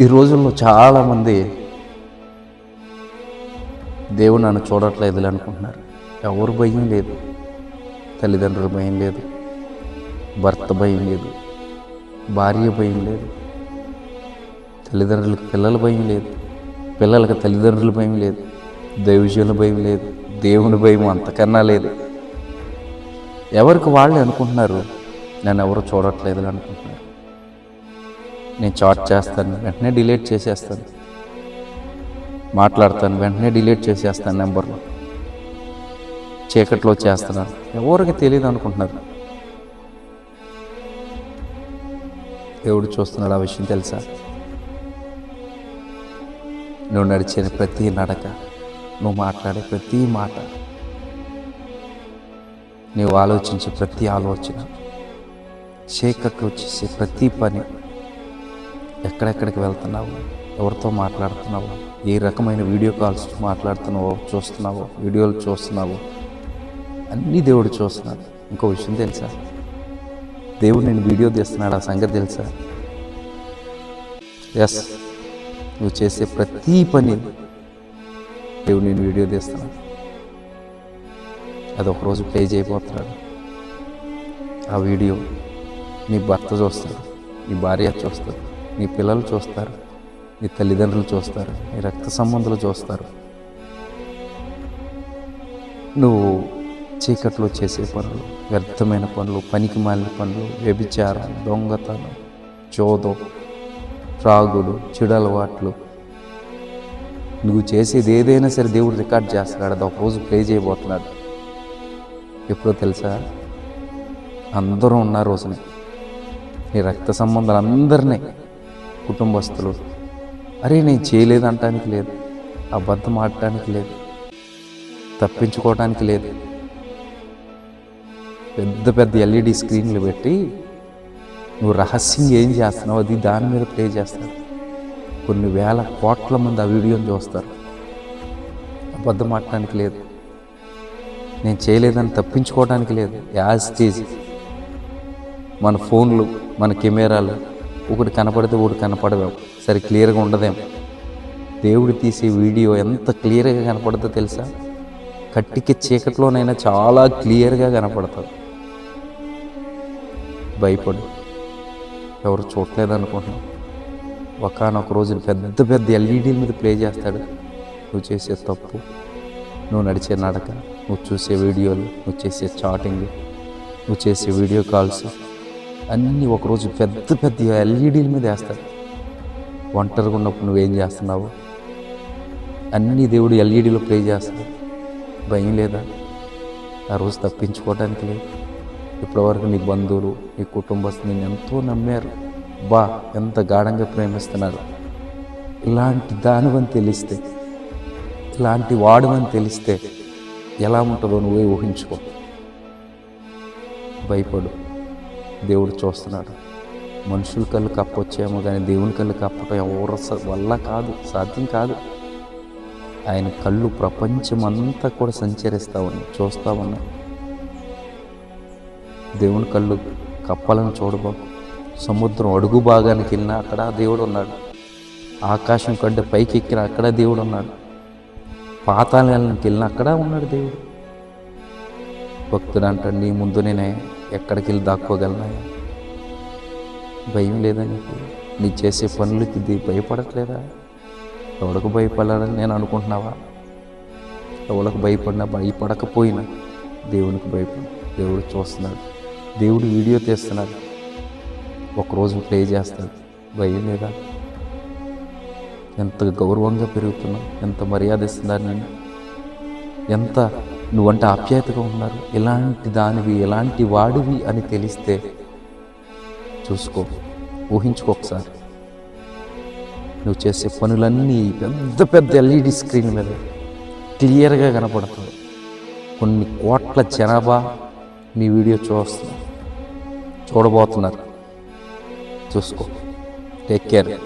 ఈ రోజుల్లో చాలామంది దేవుడు నన్ను చూడట్లేదు అనుకుంటున్నారు. ఎవరు భయం లేదు. తల్లిదండ్రుల భయం లేదు. భర్త భయం లేదు. భార్య భయం లేదు. తల్లిదండ్రులకు పిల్లల భయం లేదు. పిల్లలకు తల్లిదండ్రుల భయం లేదు. దైవజుల భయం లేదు. దేవుని భయం అంతకన్నా లేదు. ఎవరికి వాళ్ళే అనుకుంటున్నారు నన్ను ఎవరు చూడట్లేదు అనుకుంటున్నారు. నేను చాట్ చేస్తాను వెంటనే డిలీట్ చేసేస్తాను. మాట్లాడతాను వెంటనే డిలీట్ చేసేస్తాను నెంబర్లో చీకట్లో చేస్తున్నాను. ఎవరికి తెలియదు అనుకుంటున్నారు? దేవుడు చూస్తున్నాడు ఆ విషయం తెలుసా? నువ్వు నడిచిన ప్రతి నడక నువ్వు మాట్లాడే ప్రతి మాట నువ్వు ఆలోచించే ప్రతి ఆలోచన చీకట్లో చేసే ప్రతి పని ఎక్కడెక్కడికి వెళ్తున్నావు? ఎవరితో మాట్లాడుతున్నావు? ఏ రకమైన వీడియో కాల్స్ మాట్లాడుతున్నావో చూస్తున్నావో వీడియోలు చూస్తున్నావో? అన్నీ దేవుడు చూస్తున్నాడు. ఇంకో విషయం తెలుసా? దేవుడు నేను వీడియో తీస్తున్నాడు ఆ సంగతి తెలుసా? ఎస్ నువ్వు చేసే ప్రతి పని దేవుడు నేను వీడియో తీస్తున్నాడు. అది ఒకరోజు ప్లే చేయబోతున్నాడు. ఆ వీడియో నీ భర్త చూస్తాడు నీ భార్య చూస్తాడు. నీ పిల్లలు చూస్తారు నీ తల్లిదండ్రులు చూస్తారు నీ రక్త సంబంధులు చూస్తారు. నువ్వు చీకట్లో చేసే పనులు వ్యర్థమైన పనులు పనికి మాలిన పనులు వ్యభిచారం దొంగతనం చోదం త్రాగుడు చెడు అలవాట్లు నువ్వు చేసేది ఏదైనా సరే దేవుడు రికార్డ్ చేస్తున్నాడు అది ఒక రోజు ప్లే చేయబోతున్నాడు. ఎప్పుడో తెలుసా? అందరూ ఉన్న రోజునే. నీ రక్త సంబంధాలు అందరినీ కుటుంబస్తులు అరే నేను చేయలేదనటానికి లేదు అబద్ధం ఆడటానికి లేదు తప్పించుకోవడానికి లేదు. పెద్ద పెద్ద ఎల్ఈడి స్క్రీన్లు పెట్టి నువ్వు రహస్యంగా ఏం చేస్తున్నావు అది దాని మీద ప్లే చేస్తారు. కొన్ని వేల కోట్ల మంది ఆ వీడియోని చూస్తారు. అబద్ధం ఆడటానికి లేదు. నేను చేయలేదని తప్పించుకోవడానికి లేదు యాజ్ స్టేజ్ మన ఫోన్లు మన కెమెరాలు ఒకటి కనపడితే ఒకటి కనపడవేం సరే క్లియర్గా ఉండదేం దేవుడు తీసే వీడియో ఎంత క్లియర్గా కనపడుతుందో తెలుసా? కట్టికి చీకట్లోనైనా చాలా క్లియర్గా కనపడుతుంది. భయపడు. ఎవరు చూడలేదనుకుంటున్నావు? ఒకనొక రోజు పెద్ద పెద్ద ఎల్ఈడీల మీద ప్లే చేస్తాడు. నువ్వు చేసే తప్పు నువ్వు నడిచే నడక నువ్వు చూసే వీడియోలు నువ్వు చేసే చాటింగ్ నువ్వు చేసే వీడియో కాల్స్ అన్నీ ఒకరోజు పెద్ద పెద్ద ఎల్ఈడీల మీద వేస్తారు ఒంటరిగా ఉన్నప్పుడు నువ్వేం చేస్తున్నావు? అన్నీ దేవుడు ఎల్ఈడీలో ప్లే చేస్తాడు. భయం లేదా? ఆ రోజు తప్పించుకోవడానికి లేదు. ఇప్పటివరకు నీ బంధువులు నీ కుటుంబస్తులు నేను ఎంతో నమ్మారు. బా ఎంత గాఢంగా ప్రేమిస్తున్నారు. ఇలాంటి దానివని తెలిస్తే ఇలాంటి వాడమని తెలిస్తే ఎలా ఉంటుందో నువ్వే ఊహించుకో. భయపడు. దేవుడు చూస్తున్నాడు. మనుషుల కళ్ళు కప్పొచ్చేమో కానీ దేవుని కళ్ళు కప్పటం ఎవరు స- వల్ల కాదు సాధ్యం కాదు. ఆయన కళ్ళు ప్రపంచమంతా కూడా సంచరిస్తా ఉన్నాయి చూస్తా ఉన్నాయి. దేవుని కళ్ళు కప్పాలని చూడబాకు సముద్రం అడుగు భాగానికి వెళ్ళినా అక్కడ దేవుడు ఉన్నాడు. ఆకాశం కంటే పైకి ఎక్కిన అక్కడ దేవుడు ఉన్నాడు. పాతాళానికి వెళ్ళినా అక్కడ ఉన్నాడు దేవుడు. భక్తుడు అంటాడు నీ ముందు నేనే ఎక్కడికి వెళ్ళి దాక్కోగలనా? భయం లేదా నీకు? నీ చేసే పనులకి ఇది భయపడట్లేదా? ఎవరికి భయపడాలని నేను అనుకుంటున్నావా? ఎవరికి భయపడినా భయపడకపోయినా దేవునికి భయపడు. దేవుడు చూస్తున్నాడు. దేవుడు వీడియో తీస్తున్నాడు. ఒకరోజు ప్లే చేస్తాడు. భయం లేదా? ఎంత గౌరవంగా పెరుగుతున్నావు? ఎంత మర్యాద ఇస్తున్నారు నేను ఎంత నువ్వంటే ఆప్యాయతగా ఉన్నారు. ఎలాంటి దానివి ఎలాంటి వాడివి అని తెలిస్తే చూసుకో ఊహించుకో ఒకసారి. నువ్వు చేసే పనులన్నీ పెద్ద పెద్ద ఎల్ఈడి స్క్రీన్ మీద క్లియర్గా కనపడుతుంది కొన్ని కోట్ల జనాభా నీ వీడియో చూస్తున్నారు. చూడబోతున్నారు. చూసుకో. Take care.